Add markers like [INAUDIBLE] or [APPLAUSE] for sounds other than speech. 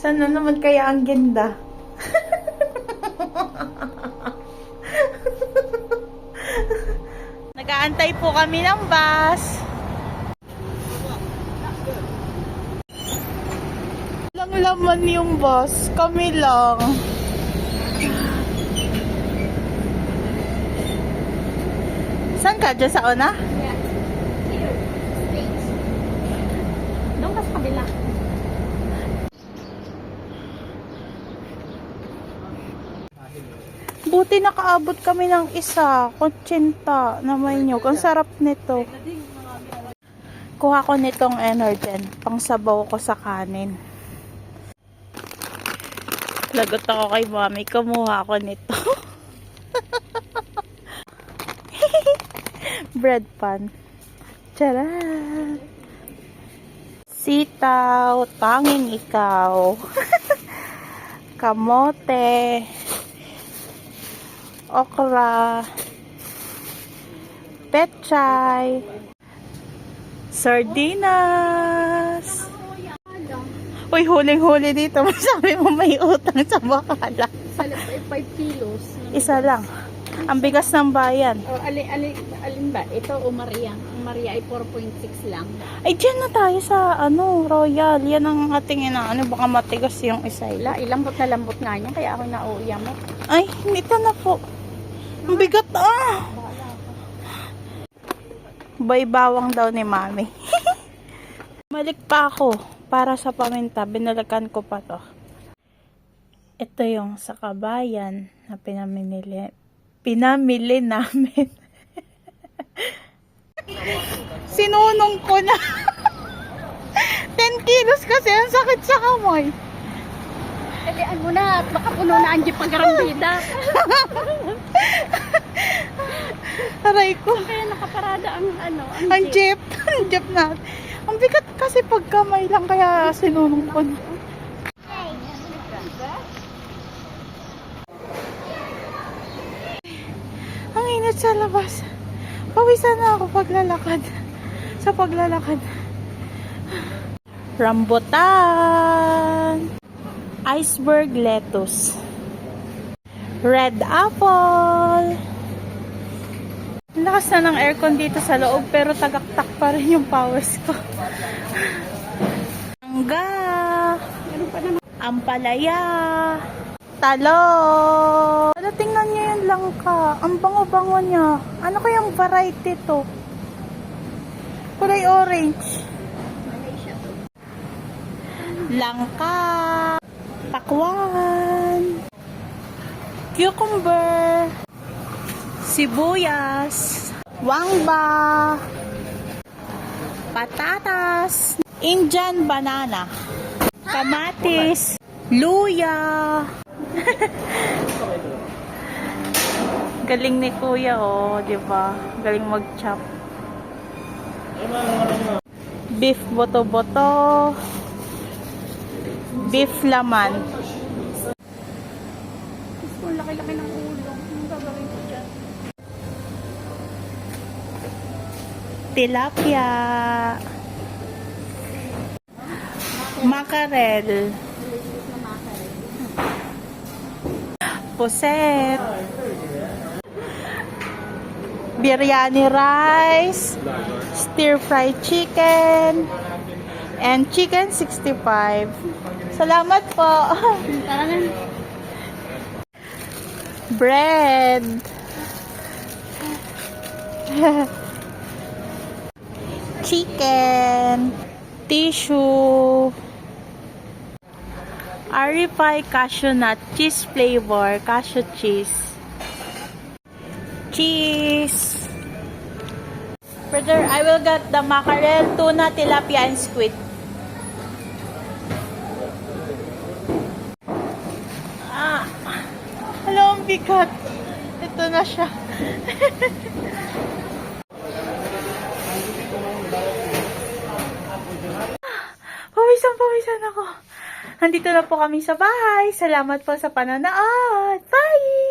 Sana naman kaya ang ganda? [LAUGHS] Nagaantay po kami ng bus. Lang laman yung bus. Kami lang. Saan ka? Diyan sa una? Yeah. Here. States. Doon ka sa kabila. Buti nakaabot kami ng isa. Kutsinta na may nyug. Ang sarap nito. Kuha ko nitong Energen. Pang sabaw ko sa kanin. Lagot ako kay mami. Kumuha ko nito. [LAUGHS] Bread pan. Charan! Sitaw. Tanging ikaw. [LAUGHS] Kamote okra, pechay, sardinas. Uy, huling-huli dito. [LAUGHS] Sabi mo may utang sa bakala. Sa 5 kilos. Isa lang. Ang bigas ng bayan. O, alin, alin, alin ba? Ito o Maria? Maria ay 4.6 lang. Ay, dyan na tayo sa, ano, Royal. Yan ang ating inaano. Baka matigas yung isa. Ila, ilambot na lambot nga niya, kaya ako nauuya mo. Ay, ito na po. Ang bigat ah. Bay-bawang daw ni mami. [LAUGHS] Malik pa ako para sa paminta. Binalakan ko pa to. Ito yung sa kabayan na pinamili, pinamili namin. [LAUGHS] Sinunong ko na. [LAUGHS] 10 kilos kasi ang sakit sa kamay. Kalian mo na, baka puno na ang jeep pagkarambida. [LAUGHS] Aray ko. Kaya nakaparada ang ano, ang, Ang jeep. [LAUGHS] Ang jeep na. Ang bigat kasi pag kamay lang kaya sinunong ko. na. Ang init sa labas. Pawisan na ako paglalakad. Sa paglalakad. Rambutan. Iceberg lettuce. Red apple. Lakas na ng aircon dito sa loob pero tagaktak pa rin yung powers ko. Mangga. Ampalaya. Talong. Ano, tingnan niyo yung langka. Ang bango-bango niya. Ano kayang variety to? Kulay orange. Langka. Pakwan. Cucumber. Sibuyas. Wangba. Patatas. Indian banana. Kamatis. Luya. [LAUGHS] Galing ni Kuya, oh, 'di ba? Galing mag-chop. Beef boto-boto. Beef laman. Laki-laki ng ulo. Anong gagawin ko dyan? Tilapia. Makarel. Puset. Biryani rice. Stir fried chicken. And chicken 65. Salamat po. [LAUGHS] Tara na. Bread. Chicken. Tissue. Arify cashew nut cheese flavor. Cashew cheese. Cheese. Brother, I will get the mackerel, tuna, tilapia, and squid. Bigat. Ito na siya. [LAUGHS] pawisan, pawisan ako. Nandito na po kami sa bahay. Salamat po sa panonood. Bye!